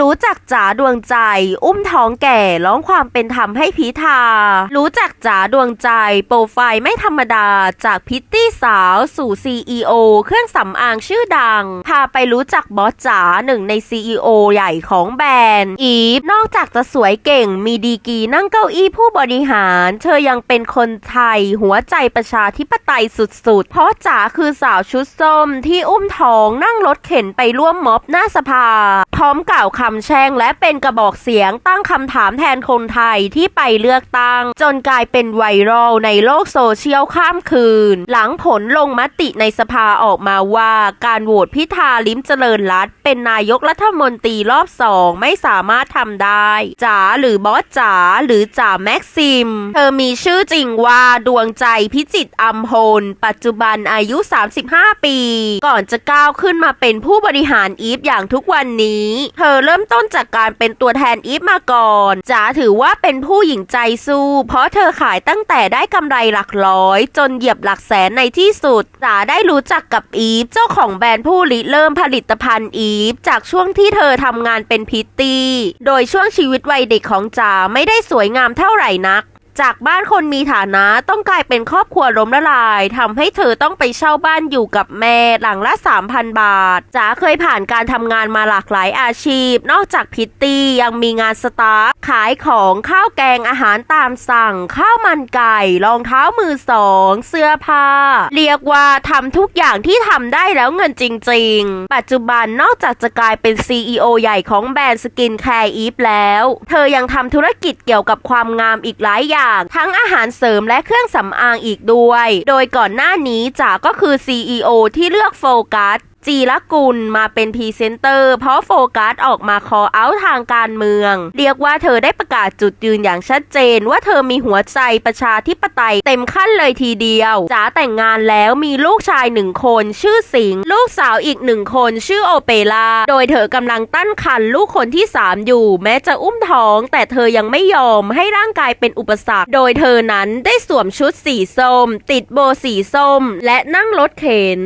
รู้จักจ๋าดวงใจ อุ้มท้องแก่ร้องความเป็นธรรมให้พิธา รู้จักจ๋าดวงใจ โปรไฟล์ไม่ธรรมดาจากพิตตี้สาวสู่ CEO เครื่องสำอางชื่อดัง พาไปรู้จักบอสจ๋าหนึ่งใน CEO ใหญ่ของแบรนด์ อีฟ นอกจากจะสวยเก่งมีดีกีนั่งเก้าอี้ผู้บริหาร เธอยังเป็นคนไทย หัวใจประชาธิปไตยสุดๆ เพราะจ๋าคือสาวชุดส้มที่อุ้มท้องนั่งรถเข็นไปร่วมม็อบหน้าสภา พร้อมกล่าวคำแช่งและเป็นกระบอกเสียงตั้งคำถามแทนคนไทยที่ไปเลือกตั้ง จนกลายเป็นไวรัลในโลกโซเชียลข้ามคืน หลังผลลงมติในสภาออกมาว่าการโหวตพิธาลิ้มเจริญรัตเป็นนายกรัฐมนตรีรอบสองไม่สามารถทำได้จ๋าหรือบอสจ๋าหรือจ๋าแม็กซิม เธอมีชื่อจริงว่าดวงใจพิจิตรอัมพล ปัจจุบันอายุ 35 ปี ก่อนจะก้าวขึ้นมาเป็นผู้บริหารอีฟอย่างทุกวันนี้ เธอเริ่มต้นจากการเป็นตัวแทนอีฟมาก่อนจ๋าถือว่าเป็นผู้หญิงใจสู้ เพราะเธอขายตั้งแต่ได้กำไรหลักร้อย จนเหยียบหลักแสนในที่สุดจ๋าได้รู้จักกับอีฟเจ้าของแบรนด์ผู้ริเริ่มผลิตภัณฑ์อีฟจากช่วงที่เธอทำงานเป็นพิตตี้ โดยช่วงชีวิตวัยเด็กของจ๋าไม่ได้สวยงามเท่าไหร่นัก จากบ้านคนมีฐานะต้องกลายเป็นครอบครัวล้มละลายทำให้เธอต้องไปเช่าบ้านอยู่กับแม่หลังละ 3,000 บาทจ๋าเคยผ่านการทำงานมาหลากหลายอาชีพ นอกจากพิตตี้ยังมีงานสตาฟขายของข้าวแกงอาหารตามสั่ง ข้าวมันไก่รองเท้ามือสอง เสื้อผ้า เรียกว่าทำทุกอย่างที่ทำได้แล้วเงินจริง ๆ ปัจจุบันนอกจากจะกลายเป็น CEO ใหญ่ของแบรนด์สกินแคร์อีฟแล้ว เธอยังทำธุรกิจเกี่ยวกับความงามอีกหลายอย่างทั้งอาหารเสริมและเครื่องสำอางอีกด้วย โดยก่อนหน้านี้จ๋าก็คือ CEO ที่เลือกโฟกัส จีรกุลมาเป็นพรีเซนเตอร์ เพราะโฟกัสออกมาคอเอาทางการเมือง เรียกว่าเธอได้ประกาศจุดยืนอย่างชัดเจน ว่าเธอมีหัวใจประชาธิปไตยเต็มขั้นเลยทีเดียวจ๋าแต่งงานแล้วมีลูกชายหนึ่งคนชื่อสิงห์ลูกสาวอีกหนึ่งคนชื่อโอเปร่าโดยเธอกำลังตั้นครรภ์ลูกคนที่ 3 อยู่ แม้จะอุ้มท้อง แต่เธอยังไม่ยอมให้ร่างกายเป็นอุปสรรค โดยเธอนั้นได้สวมชุดสีส้ม ติดโบว์สีส้ม และนั่งรถเข็น